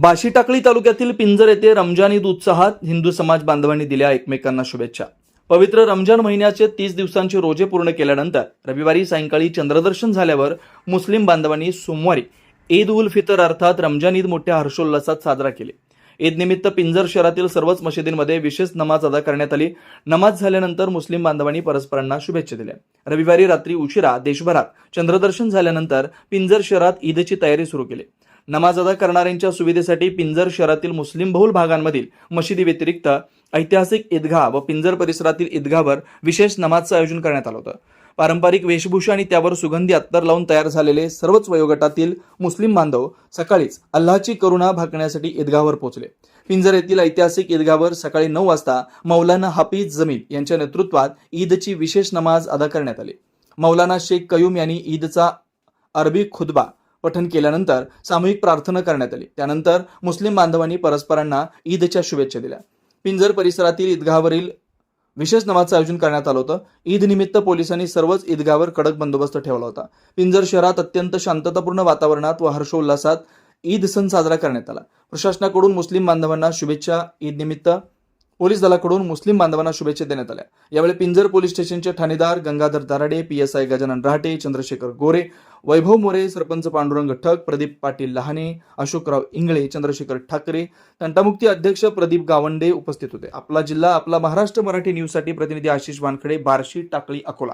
बाशीटाकळी तालुक्यातील पिंजर येथे रमजान ईद उत्साहात हिंदू समाज बांधवांनी दिल्या एकमेकांना शुभेच्छा. पवित्र रमजान महिन्याचे तीस दिवसांचे रोजे पूर्ण केल्यानंतर रविवारी सायंकाळी चंद्रदर्शन झाल्यावर मुस्लिम बांधवांनी सोमवारी ईद उल फितर अर्थात रमजान ईद मोठ्या हर्षोल्लासात साजरा केली. ईद निमित्त पिंजर शहरातील सर्वच मशिदींमध्ये विशेष नमाज अदा करण्यात आली. नमाज झाल्यानंतर मुस्लिम बांधवांनी परस्परांना शुभेच्छा दिल्या. रविवारी रात्री उशिरा देशभरात चंद्रदर्शन झाल्यानंतर पिंजर शहरात ईदची तयारी सुरू केली. नमाज अदा करणाऱ्यांच्या सुविधेसाठी पिंजर शहरातील मुस्लिम बहुल भागांमधील मशिदी व्यतिरिक्त ऐतिहासिक ईदगाह व पिंजर परिसरातील ईदगाहवर विशेष नमाजचं आयोजन करण्यात आलं होतं. पारंपरिक वेशभूषा आणि त्यावर सुगंधी अत्तर लावून तयार झालेले सर्वच वयोगटातील मुस्लिम बांधव सकाळीच अल्लाची करुणा भाकण्यासाठी ईदगाहवर पोहोचले. पिंजर येथील ऐतिहासिक ईदगाहवर सकाळी नऊ वाजता मौलाना हाफिज जमीन यांच्या नेतृत्वात ईदची विशेष नमाज अदा करण्यात आली. मौलाना शेख कयूम यांनी ईदचा अरबी खुदबा पठण केल्यानंतर सामूहिक प्रार्थना करण्यात आली. त्यानंतर मुस्लिम बांधवांनी परस्परांना ईदच्या शुभेच्छा दिल्या. पिंजर परिसरातील ईदगाहवरील विशेष नमाजचं आयोजन करण्यात आलं होतं. ईद निमित्त पोलिसांनी सर्वच ईदगावर कडक बंदोबस्त ठेवला होता. पिंजर शहरात अत्यंत शांततापूर्ण वातावरणात व हर्षोल्लासात ईद सण साजरा करण्यात आला. प्रशासनाकडून मुस्लिम बांधवांना शुभेच्छा ईद निमित्त पोलीस दलाकडून मुस्लिम बांधवांना शुभेच्छा देण्यात आल्या. यावेळी पिंजर पोलीस स्टेशनचे ठाणेदार Gangadhar Darade P S I Gajanan Rahate Chandrashekhar Gore Vaibhav More sarpanch Pandurang Thak Pradeep Patil Lahane Ashokrao Ingale Chandrashekhar Thackeray तंटामुक्ती अध्यक्ष प्रदीप गावंडे उपस्थित होते. आपला जिल्हा आपला महाराष्ट्र मराठी न्यूजसाठी प्रतिनिधी आशिष वानखडे बार्शी टाकळी अकोला.